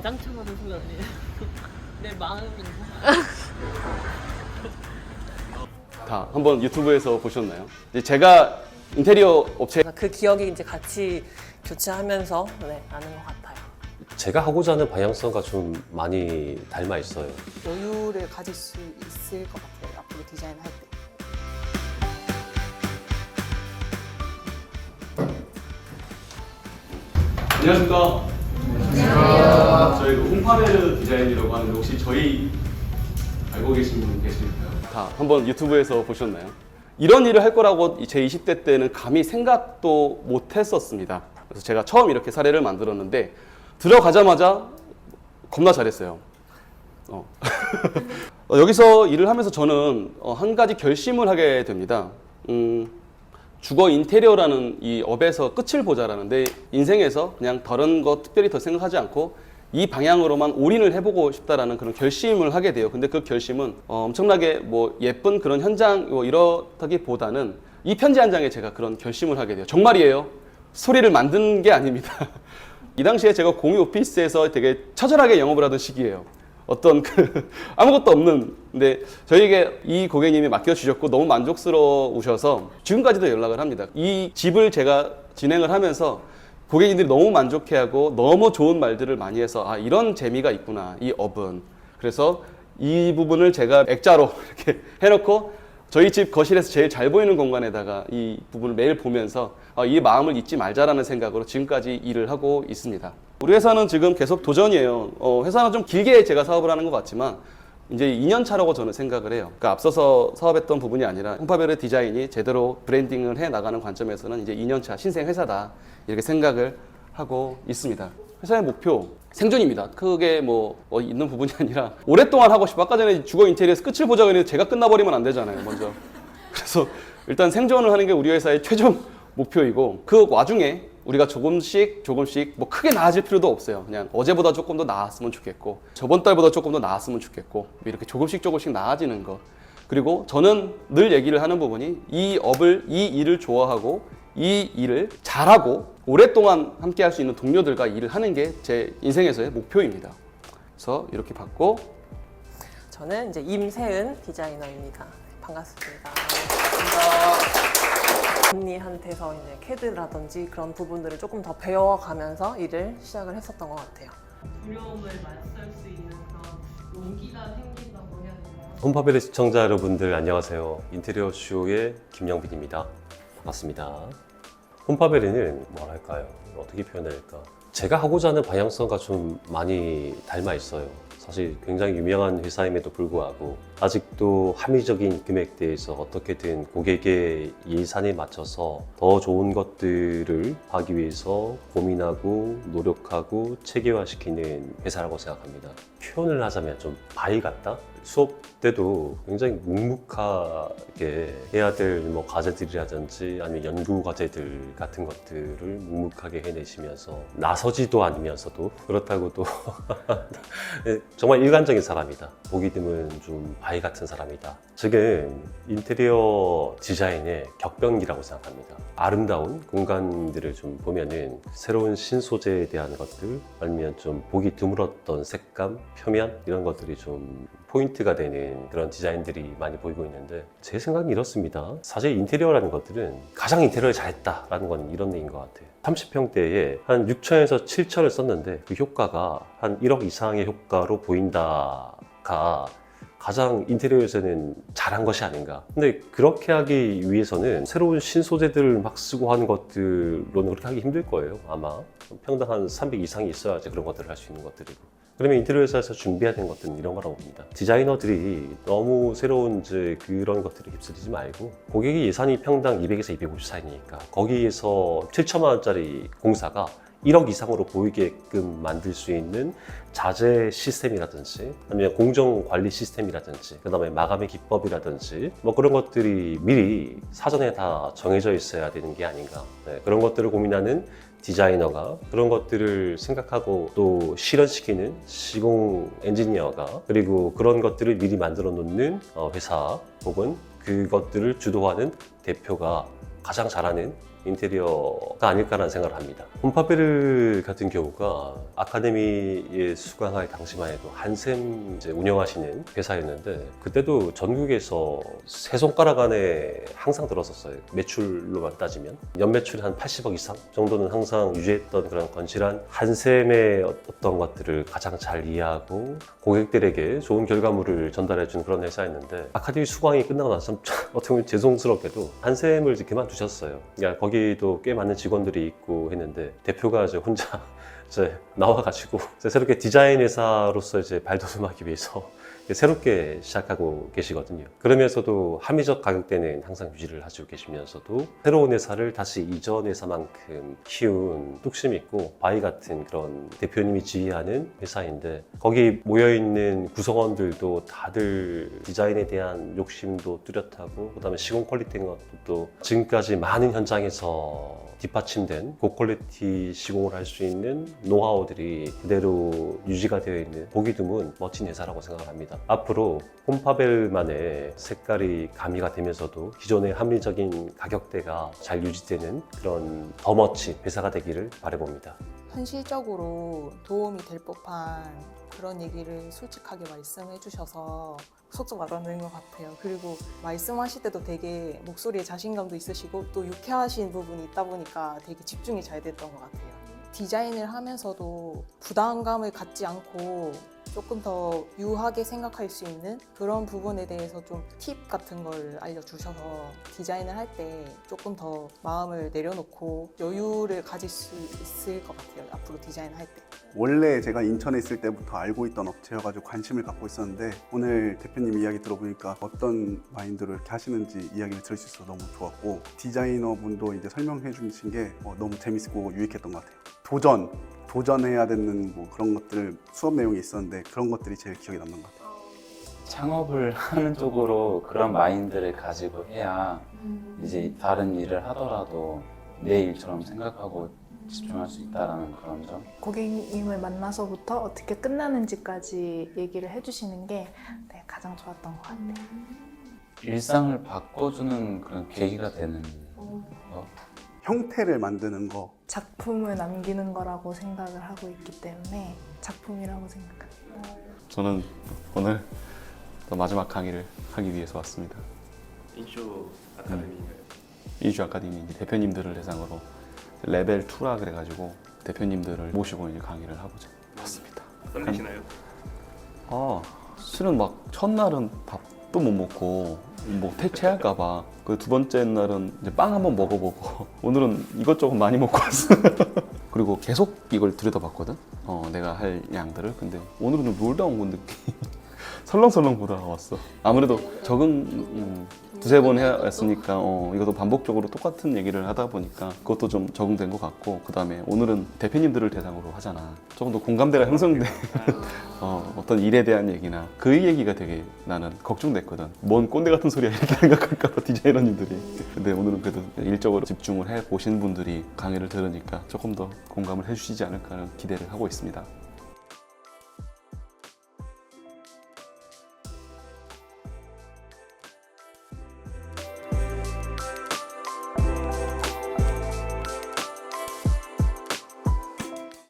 소리 아니에요? 내 마음이 다 한번 유튜브에서 보셨나요? 이제 제가 인테리어 업체 그 기억이 이제 같이 교체하면서 네, 나는 것 같아요. 제가 하고자 하는 방향성과 좀 많이 닮아 있어요. 여유를 가질 수 있을 것 같아요. 앞으로 디자인할 때. 안녕하십니까. 안녕하십니까. 저희 그 홈파베르 디자인이라고 하는데 혹시 저희 알고 계신 분 계실까요? 다 한번 유튜브에서 보셨나요? 이런 일을 할 거라고 제 20대 때는 감히 생각도 못 했었습니다. 그래서 제가 처음 이렇게 사례를 만들었는데 들어가자마자 겁나 잘했어요. 어. 어, 여기서 일을 하면서 저는 어, 한 가지 결심을 하게 됩니다. 음, 주거 인테리어라는 이 업에서 끝을 보자라는데 인생에서 그냥 다른 거 특별히 더 생각하지 않고 이 방향으로만 올인을 해보고 싶다라는 그런 결심을 하게 돼요. 근데 그 결심은 어, 엄청나게 뭐 예쁜 그런 현장 뭐 이렇다기보다는 이 편지 한 장에 제가 그런 결심을 하게 돼요. 정말이에요. 소리를 만든 게 아닙니다. 이 당시에 제가 공유 오피스에서 되게 처절하게 영업을 하던 시기예요. 어떤 그 아무것도 없는 근데 저에게 이 고객님이 맡겨주셨고 너무 만족스러우셔서 지금까지도 연락을 합니다. 이 집을 제가 진행을 하면서 고객님들이 너무 만족해하고 너무 좋은 말들을 많이 해서 아 이런 재미가 있구나 이 업은 그래서 이 부분을 제가 액자로 이렇게 해놓고 저희 집 거실에서 제일 잘 보이는 공간에다가 이 부분을 매일 보면서 아, 이 마음을 잊지 말자라는 생각으로 지금까지 일을 하고 있습니다. 우리 회사는 지금 계속 도전이에요. 어, 회사는 좀 길게 제가 사업을 하는 것 같지만 이제 2년 차라고 저는 생각을 해요. 그러니까 앞서서 사업했던 부분이 아니라 홈파벨의 디자인이 제대로 브랜딩을 해 나가는 관점에서는 이제 2년 차 신생 회사다 이렇게 생각을 하고 있습니다. 회사의 목표 생존입니다. 크게 뭐 어, 있는 부분이 아니라 오랫동안 하고 싶어. 아까 전에 주거 인테리어에서 끝을 보자고 했는데 제가 끝나버리면 안 되잖아요. 먼저. 그래서 일단 생존을 하는 게 우리 회사의 최종 목표이고 그 와중에 우리가 조금씩 조금씩 뭐 크게 나아질 필요도 없어요. 그냥 어제보다 조금 더 나았으면 좋겠고 저번 달보다 조금 더 나았으면 좋겠고 이렇게 조금씩 조금씩 나아지는 거. 그리고 저는 늘 얘기를 하는 부분이 이 업을 이 일을 좋아하고 이 일을 잘하고 오랫동안 함께 할 수 있는 동료들과 일을 하는 게 제 인생에서의 목표입니다. 그래서 이렇게 받고 저는 이제 임세은 디자이너입니다. 반갑습니다. 언니한테서 이제 캐드라든지 그런 부분들을 조금 더 배워가면서 일을 시작을 했었던 것 같아요. 두려움을 맞설 수 있는 그런 용기가 생긴다고 해야 되나요? 홈파벨의 시청자 여러분들 안녕하세요. 인테리어 쇼의 김영빈입니다. 반갑습니다. 홈파벨에는 뭐랄까요? 어떻게 표현할까? 제가 하고자 하는 방향성과 좀 많이 닮아 있어요. 사실 굉장히 유명한 회사임에도 불구하고 아직도 합리적인 금액대에서 어떻게든 고객의 예산에 맞춰서 더 좋은 것들을 하기 위해서 고민하고 노력하고 체계화시키는 회사라고 생각합니다. 표현을 하자면 좀 바위 같다? 수업 때도 굉장히 묵묵하게 해야 될 뭐 과제들이라든지 아니면 연구 과제들 같은 것들을 묵묵하게 해내시면서 나서지도 않으면서도 그렇다고 또 정말 일관적인 사람이다. 보기 드문 좀 바위 같은 사람이다. 지금 인테리어 디자인의 격변기라고 생각합니다. 아름다운 공간들을 좀 보면은 새로운 신소재에 대한 것들 아니면 좀 보기 드물었던 색감, 표면 이런 것들이 좀 포인트가 되는 그런 디자인들이 많이 보이고 있는데 제 생각은 이렇습니다. 사실 인테리어라는 것들은 가장 인테리어를 잘했다라는 건 이런 얘기인 것 같아요. 30평대에 한 6천에서 7천을 썼는데 그 효과가 한 1억 이상의 효과로 보인다가 가장 인테리어에서는 잘한 것이 아닌가. 근데 그렇게 하기 위해서는 새로운 신소재들을 막 쓰고 하는 것들로는 그렇게 하기 힘들 거예요. 아마 평당 한 300 이상이 있어야지 그런 것들을 할 수 있는 것들이고. 그러면 인테리어 회사에서 준비해야 되는 것들은 이런 거라고 봅니다. 디자이너들이 너무 새로운 이제 그런 것들을 휩쓸리지 말고 고객의 예산이 평당 200에서 250 사이니까 거기에서 7천만 원짜리 공사가 1억 이상으로 보이게끔 만들 수 있는 자재 시스템이라든지 아니면 공정 관리 시스템이라든지 그다음에 마감의 기법이라든지 뭐 그런 것들이 미리 사전에 다 정해져 있어야 되는 게 아닌가 네, 그런 것들을 고민하는 디자이너가 그런 것들을 생각하고 또 실현시키는 시공 엔지니어가 그리고 그런 것들을 미리 만들어 놓는 어, 회사 혹은 그것들을 주도하는 대표가 가장 잘하는 인테리어가 아닐까라는 생각을 합니다. 홈파베르 같은 경우가 아카데미에 수강할 당시만 해도 한샘 운영하시는 회사였는데 그때도 전국에서 세 손가락 안에 항상 들었었어요. 매출로만 따지면 연매출이 한 80억 이상 정도는 항상 유지했던 그런 건실한 한샘의 어떤 것들을 가장 잘 이해하고 고객들에게 좋은 결과물을 전달해준 그런 회사였는데 아카데미 수강이 끝나고 나서 참 어떻게 보면 죄송스럽게도 한샘을 그만두셨어요. 그러니까 거기도 꽤 많은 직원들이 있고 했는데 대표가 이제 혼자 이제 나와가지고 새롭게 디자인 회사로서 이제 발돋움하기 위해서 새롭게 시작하고 계시거든요. 그러면서도 합리적 가격대는 항상 유지를 하시고 계시면서도 새로운 회사를 다시 이전 회사만큼 키운 뚝심 있고 바이 같은 그런 대표님이 지휘하는 회사인데 거기 모여있는 구성원들도 다들 디자인에 대한 욕심도 뚜렷하고 그다음에 시공 퀄리티인 것도 지금까지 많은 현장에서 뒷받침된 고퀄리티 시공을 할 수 있는 노하우들이 그대로 유지가 되어 있는 보기 드문 멋진 회사라고 생각을 합니다. 앞으로 홈파벨만의 색깔이 가미가 되면서도 기존의 합리적인 가격대가 잘 유지되는 그런 더 멋진 회사가 되기를 바라봅니다. 현실적으로 도움이 될 법한 그런 얘기를 솔직하게 말씀해 주셔서 속속 와닿는 것 같아요. 그리고 말씀하실 때도 되게 목소리에 자신감도 있으시고 또 유쾌하신 부분이 있다 보니까 되게 집중이 잘 됐던 것 같아요. 디자인을 하면서도 부담감을 갖지 않고 조금 더 유하게 생각할 수 있는 그런 부분에 대해서 좀 팁 같은 걸 알려주셔서 디자인을 할 때 조금 더 마음을 내려놓고 여유를 가질 수 있을 것 같아요. 앞으로 디자인 할 때. 원래 제가 인천에 있을 때부터 알고 있던 업체여가지고 관심을 갖고 있었는데 오늘 대표님 이야기 들어보니까 어떤 마인드로 이렇게 하시는지 이야기를 들을 수 있어서 너무 좋았고 디자이너 분도 이제 설명해 주신 게 어, 너무 재밌고 유익했던 것 같아요. 도전, 도전해야 되는 뭐 그런 것들 수업 내용이 있었는데 그런 것들이 제일 기억에 남는 것 같아요. 창업을 하는 쪽으로 그런 마인드를 가지고 해야 이제 다른 일을 하더라도 내 일처럼 생각하고 집중할 수 있다라는 그런 점. 고객님을 만나서부터 어떻게 끝나는지까지 얘기를 해주시는 게 네, 가장 좋았던 것 같아요. 일상을 바꿔주는 그런 계기가 되는 거. 형태를 만드는 거 작품을 남기는 거라고 생각을 하고 있기 때문에 작품이라고 생각합니다. 저는 오늘 또 마지막 강의를 하기 위해서 왔습니다. 인쇼 아카데미인가요? 이주 아카데미 이제 대표님들을 대상으로 레벨 2라 그래가지고 대표님들을 모시고 이제 강의를 하고자 왔습니다. 떨리시나요? 아 실은 막 첫날은 밥도 못 먹고 뭐 퇴치할까봐 그 두 번째 날은 이제 빵 한번 먹어보고 오늘은 이것저것 많이 먹고 왔어. 그리고 계속 이걸 들여다봤거든. 어 내가 할 양들을 근데 오늘은 좀 놀다 온건 느낌. 설렁설렁 보다가 왔어. 아무래도 적응 음, 두세 번 해왔으니까 어, 이것도 반복적으로 똑같은 얘기를 하다 보니까 그것도 좀 적응된 것 같고 그 다음에 오늘은 대표님들을 대상으로 하잖아. 조금 더 공감대가 형성돼. 어, 어떤 일에 대한 얘기나 그 얘기가 되게 나는 걱정됐거든. 뭔 꼰대 같은 소리야 이렇게 생각할까봐 디자이너님들이. 근데 오늘은 그래도 일적으로 집중을 해 보신 분들이 강의를 들으니까 조금 더 공감을 해주시지 않을까 하는 기대를 하고 있습니다.